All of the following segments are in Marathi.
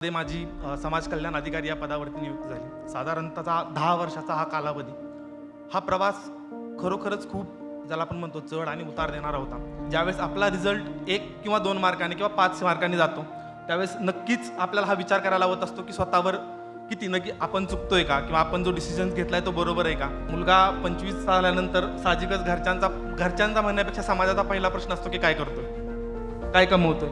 मध्ये माझी समाज कल्याण अधिकारी या पदावरती नियुक्त झाली. साधारणतः दहा वर्षाचा हा कालावधी. हा प्रवास खरोखरच खूप ज्याला आपण म्हणतो चढ आणि उतार देणारा होता. ज्यावेळेस आपला रिझल्ट एक किंवा दोन मार्काने किंवा पाच मार्कांनी जातो त्यावेळेस नक्कीच आपल्याला हा विचार करायला होत असतो की स्वतःवर किती नक्की आपण चुकतोय का? किंवा आपण जो डिसिजन घेतलाय तो बरोबर आहे का? मुलगा पंचवीस झाल्यानंतर साहजिकच घरच्यांचा घरच्यांचा म्हणण्यापेक्षा समाजाचा पहिला प्रश्न असतो की काय करतोय? काय कमवतोय?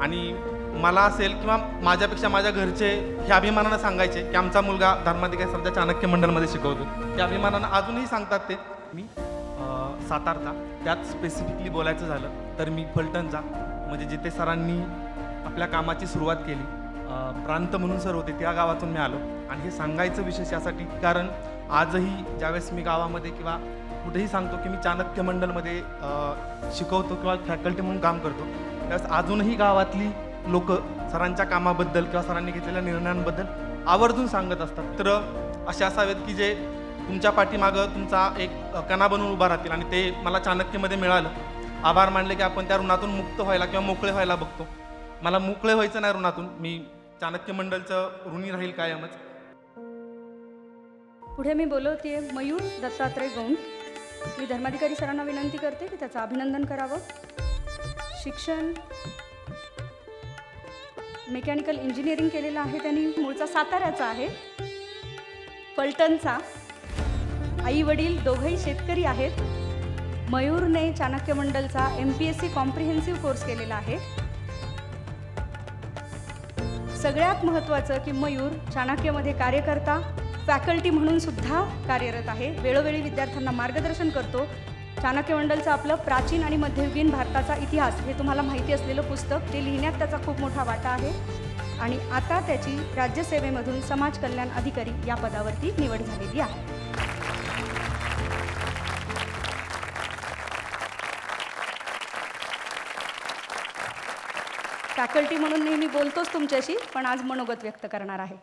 आणि मला असेल किंवा माझ्यापेक्षा माझ्या घरचे हे अभिमानानं सांगायचे की आमचा मुलगा धर्माधिकारी सध्या चाणक्य मंडळमध्ये शिकवतो. त्या अभिमानानं अजूनही सांगतात ते. मी सातारचा. त्यात स्पेसिफिकली बोलायचं झालं तर मी फलटणचा. म्हणजे जिथे सरांनी आपल्या कामाची सुरुवात केली प्रांत म्हणून सर होते त्या गावातून मी आलो. आणि हे सांगायचं विशेष यासाठी कारण आजही ज्यावेळेस मी गावामध्ये किंवा कुठेही सांगतो की मी चाणक्य मंडळमध्ये शिकवतो किंवा फॅकल्टी म्हणून काम करतो त्यावेळेस अजूनही गावातली लोक सरांच्या कामाबद्दल किंवा सरांनी घेतलेल्या निर्णयांबद्दल आवर्जून सांगत असतात. तर असे असावेत की जे तुमच्या पाठीमागं तुमचा एक कणा बनवून उभा राहतील आणि ते मला चाणक्यमध्ये मिळालं. आभार मानले की आपण त्या ऋणातून मुक्त व्हायला किंवा मोकळे व्हायला बघतो. मला मोकळे व्हायचं नाही ऋणातून. मी चाणक्य मंडलचं ऋणी राहील कायमच. पुढे मी बोलवते मयूर दत्तात्रय गौंड. मी धर्माधिकारी सरांना विनंती करते की त्याचं अभिनंदन करावं. शिक्षण मेकॅनिकल इंजिनिअरिंग केलेलं आहे त्यांनी. मूळचा साताऱ्याचा आहे. पलटणचा. आई वडील दोघंही शेतकरी आहेत. मयूरने Chanakya मंडलचा M P S C comprehensive course केलेला आहे. सगळ्यात महत्त्वाचं की मयूर चाणक्यमध्ये कार्यकर्ता फॅकल्टी म्हणून सुद्धा कार्यरत आहे. वेळोवेळी विद्यार्थ्यांना मार्गदर्शन करतो. चाणक्य मंडलचं आपलं प्राचीन आणि मध्ययुगीन भारताचा इतिहास हे तुम्हाला माहिती असलेलं पुस्तक ते लिहिण्यात त्याचा खूप मोठा वाटा आहे. आणि आता त्याची राज्यसेवेमधून समाज कल्याण अधिकारी या पदावरती निवड झालेली आहे. फॅकल्टी म्हणून नेहमी बोलतोच तुमच्याशी पण आज मनोगत व्यक्त करणार आहे.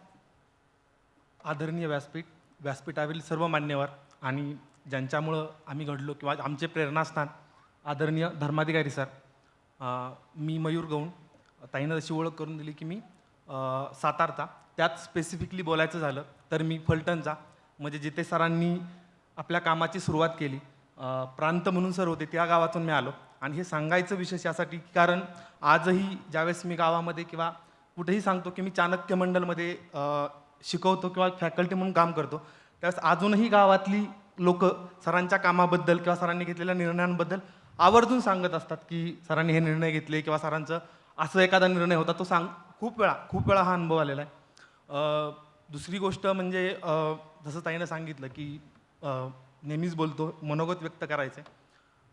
आदरणीय व्यासपीठ व्यासपीठावरील सर्व मान्यवर आणि ज्यांच्यामुळं आम्ही घडलो किंवा आमचे प्रेरणास्थान आदरणीय धर्माधिकारी सर मी मयूर गौण ताईनं तशी ओळख करून दिली की मी सातारचा. त्यात स्पेसिफिकली बोलायचं झालं तर मी फलटणचा. म्हणजे जिथे सरांनी आपल्या कामाची सुरुवात केली प्रांत म्हणून सर होते त्या गावातून मी आलो. आणि हे सांगायचं विशेष यासाठी कारण आजही ज्यावेळेस मी गावामध्ये किंवा कुठेही सांगतो की मी चाणक्य मंडलमध्ये शिकवतो किंवा फॅकल्टी म्हणून काम करतो त्यावेळेस अजूनही गावातली लोक सरांच्या कामाबद्दल किंवा सरांनी घेतलेल्या निर्णयांबद्दल आवर्जून सांगत असतात की सरांनी हे निर्णय घेतले किंवा सरांचं असं एखादा निर्णय होता तो सांग. खूप वेळा खूप वेळा हा अनुभव आलेला आहे. दुसरी गोष्ट म्हणजे जसं ताईनं सांगितलं की नेहमीच बोलतो मनोगत व्यक्त करायचं आहे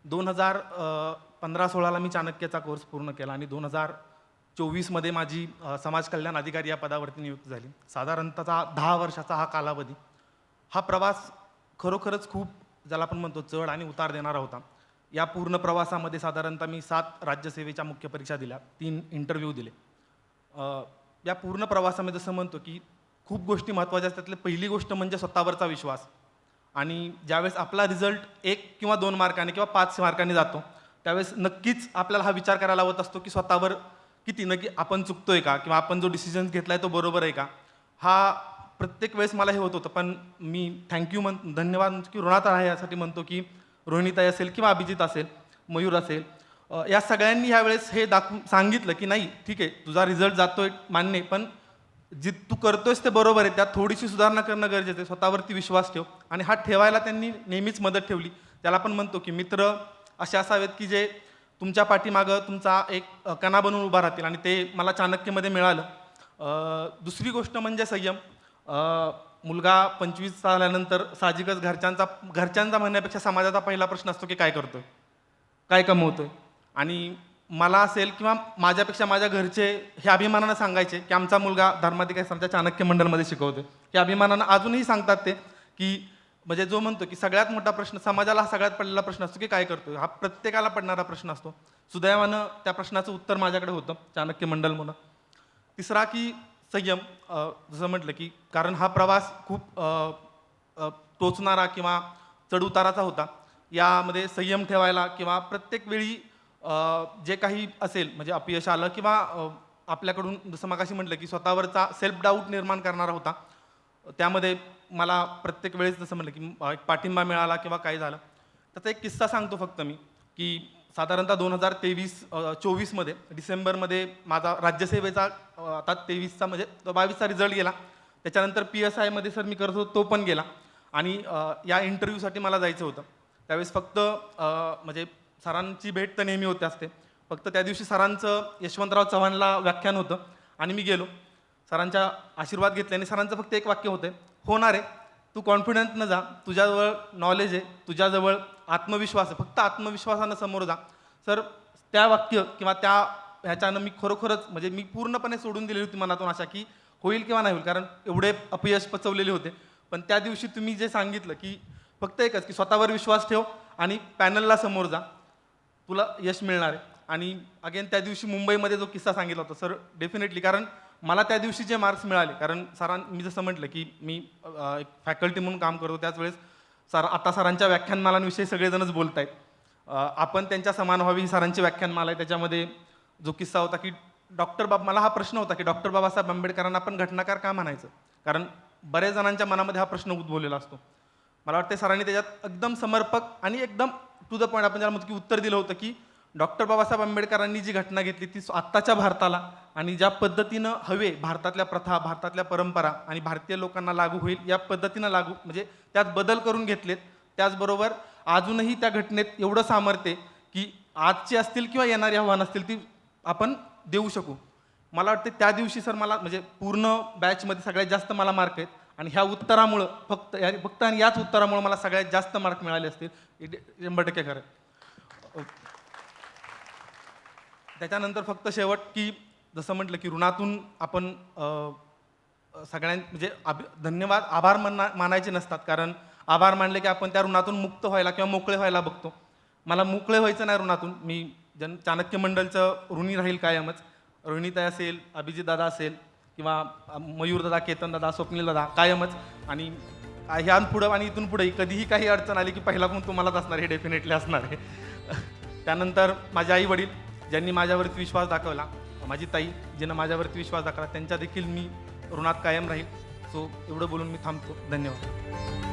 दोन हजार पंधरा सोळाला मी चाणक्यचा कोर्स पूर्ण केला आणि दोन हजार चोवीसमध्ये माझी समाज कल्याण अधिकारी या पदावरती नियुक्त झाली. साधारणतः दहा वर्षाचा हा कालावधी. हा प्रवास खरोखरच खूप ज्याला आपण म्हणतो चढ आणि उतार देणारा होता. या पूर्ण प्रवासामध्ये साधारणतः मी सात राज्यसेवेच्या मुख्य परीक्षा दिल्या तीन इंटरव्ह्यू दिले. अ, या पूर्ण प्रवासामध्ये जसं म्हणतो की खूप गोष्टी महत्त्वाच्या असतात. त्यातली पहिली गोष्ट म्हणजे स्वतःवरचा विश्वास. आणि ज्यावेळेस आपला रिझल्ट एक किंवा दोन मार्काने किंवा पाच मार्काने जातो त्यावेळेस नक्कीच आपल्याला हा विचार करायला लावत असतो की स्वतःवर किती नक्की आपण चुकतोय का? किंवा आपण जो डिसिजन घेतलाय तो बरोबर आहे का? हा प्रत्येक वेळेस मला हे होत होतं पण मी थँक्यू म्हण धन्यवाद की ऋणात आहे यासाठी म्हणतो की रोहिणीताई असेल किंवा अभिजित असेल मयूर असेल या सगळ्यांनी ह्यावेळेस हे दाखवून सांगितलं की नाही ठीक आहे तुझा रिझल्ट जातोय मान्य पण जी तू करतोयस ते बरोबर आहे त्यात थोडीशी सुधारणा करणं गरजेचं आहे स्वतःवरती विश्वास ठेव. आणि हा ठेवायला त्यांनी नेहमीच मदत ठेवली. त्याला आपण म्हणतो की मित्र असे असावेत की जे तुमच्या पाठीमागं तुमचा एक कणा बनवून उभा राहतील. आणि ते मला चाणक्यमध्ये मिळालं. दुसरी गोष्ट म्हणजे संयम. मुलगा पंचवीस झाल्यानंतर साहजिकच घरच्यांचा घरच्यांचा म्हणण्यापेक्षा समाजाचा पहिला प्रश्न असतो की काय करतो काय कमवतो आणि मला असेल किंवा माझ्यापेक्षा माझ्या घरचे हे अभिमानानं सांगायचे की आमचा मुलगा धर्माधिकारी सरच्या चाणक्य मंडळमध्ये शिकवतो हे अभिमानानं अजूनही सांगतात ते की म्हणजे जो म्हणतो की सगळ्यात मोठा प्रश्न समाजाला हा सगळ्यात पडलेला प्रश्न असतो की काय करतो हा प्रत्येकाला पडणारा प्रश्न असतो. सुदैवानं त्या प्रश्नाचं उत्तर माझ्याकडे होतं चाणक्य मंडळ म्हणून. तिसरा की संयम जसं म्हटलं की कारण हा प्रवास खूप टोचणारा किंवा चढउताराचा होता. यामध्ये संयम ठेवायला किंवा प्रत्येक वेळी जे काही असेल म्हणजे अपयश आलं किंवा आपल्याकडून जसं मगाशी म्हटलं की स्वतःवरचा सेल्फ डाऊट निर्माण करणारा होता. त्यामध्ये मला प्रत्येक वेळेस जसं म्हटलं की एक पाठिंबा मिळाला किंवा काय झालं. त्याचा एक किस्सा सांगतो फक्त मी की साधारणतः दोन हजार तेवीस चोवीसमध्ये डिसेंबरमध्ये माझा राज्यसेवेचा आता तेवीसचा म्हणजे तो बावीसचा रिझल्ट गेला. त्याच्यानंतर पी एस आयमध्ये सर मी करत होतो तो पण गेला. आणि या इंटरव्ह्यूसाठी मला जायचं होतं. त्यावेळेस फक्त म्हणजे सरांची भेट तर नेहमी होते असते. फक्त त्या दिवशी सरांचं यशवंतराव चव्हाणला व्याख्यान होतं. आणि मी गेलो. सरांच्या आशीर्वाद घेतल्याने सरांचं फक्त एक वाक्य होतं होणार आहे. तू कॉन्फिडंट न जा. तुझ्याजवळ नॉलेज आहे. तुझ्याजवळ आत्मविश्वास आहे. फक्त आत्मविश्वासानं समोर जा. सर त्या वाक्य किंवा त्या ह्याच्यानं मी खरोखरच म्हणजे मी पूर्णपणे सोडून दिलेली होती मनातून अशा की होईल किंवा नाही होईल. कारण एवढे अपयश पचवलेले होते. पण त्या दिवशी तुम्ही जे सांगितलं की फक्त एकच की स्वतःवर विश्वास ठेव आणि पॅनलला समोर जा. तुला यश मिळणार आहे. आणि अगेन त्या दिवशी मुंबईमध्ये जो किस्सा सांगितला होता सर डेफिनेटली. कारण मला त्या दिवशी जे मार्क्स मिळाले कारण सरां मी जसं म्हटलं की मी एक फॅकल्टी म्हणून काम करतो त्याच वेळेस सर आता सरांच्या व्याख्यानमालांविषयी सगळेजणच बोलत आहेत आपण त्यांच्या समान व्हावी ही सरांची व्याख्यानमाला आहे. त्याच्यामध्ये जो किस्सा होता की डॉक्टर बाब मला हा प्रश्न होता की डॉक्टर बाबासाहेब आंबेडकरांना आपण घटनाकार का म्हणायचं? कारण बऱ्याच जणांच्या मनामध्ये हा प्रश्न उद्भवलेला असतो. मला वाटतं सरांनी त्याच्यात एकदम समर्पक आणि एकदम टू द पॉईंट आपण ज्याला म्हणतो की उत्तर दिलं होतं की डॉक्टर बाबासाहेब आंबेडकरांनी जी घटना घेतली ती आत्ताच्या भारताला आणि ज्या पद्धतीनं हवे भारतातल्या प्रथा भारतातल्या परंपरा आणि भारतीय लोकांना लागू होईल या पद्धतीनं लागू म्हणजे त्यात बदल करून घेतलेत. त्याचबरोबर अजूनही त्या घटनेत एवढं सामर्थ्य की आजची असतील किंवा येणारी आव्हान असतील ती आपण देऊ शकू. मला वाटते त्या दिवशी सर मला म्हणजे पूर्ण बॅचमध्ये सगळ्यात जास्त मला मार्क आहेत आणि ह्या उत्तरामुळं फक्त या फक्त आणि याच उत्तरामुळं मला सगळ्यात जास्त मार्क मिळाले असतील. शंभर टक्के खरं त्याच्यानंतर फक्त शेवट की जसं म्हटलं की ऋणातून आपण सगळ्यां म्हणजे अभि धन्यवाद आभार माना मानायचे नसतात. कारण आभार मानले की आपण त्या ऋणातून मुक्त व्हायला किंवा मोकळे व्हायला बघतो. मला मोकळे व्हायचं नाही ऋणातून. मी जन चाणक्य मंडलचं ऋणी राहील कायमच. रोहिणीताई असेल अभिजित दादा असेल किंवा मयूर दादा केतन दादा स्वप्नील दादा कायमच. आणि ह्या पुढं आणि इथून पुढे कधीही काही अडचण आली की पहिला पण तुम्हालाच असणार हे डेफिनेटली असणार आहे. त्यानंतर माझे आई वडील ज्यांनी माझ्यावरती विश्वास दाखवला माझी ताई जिनं माझ्यावरती विश्वास दाखवला त्यांच्या देखील मी ऋणात कायम राहील. सो एवढं बोलून मी थांबतो. धन्यवाद.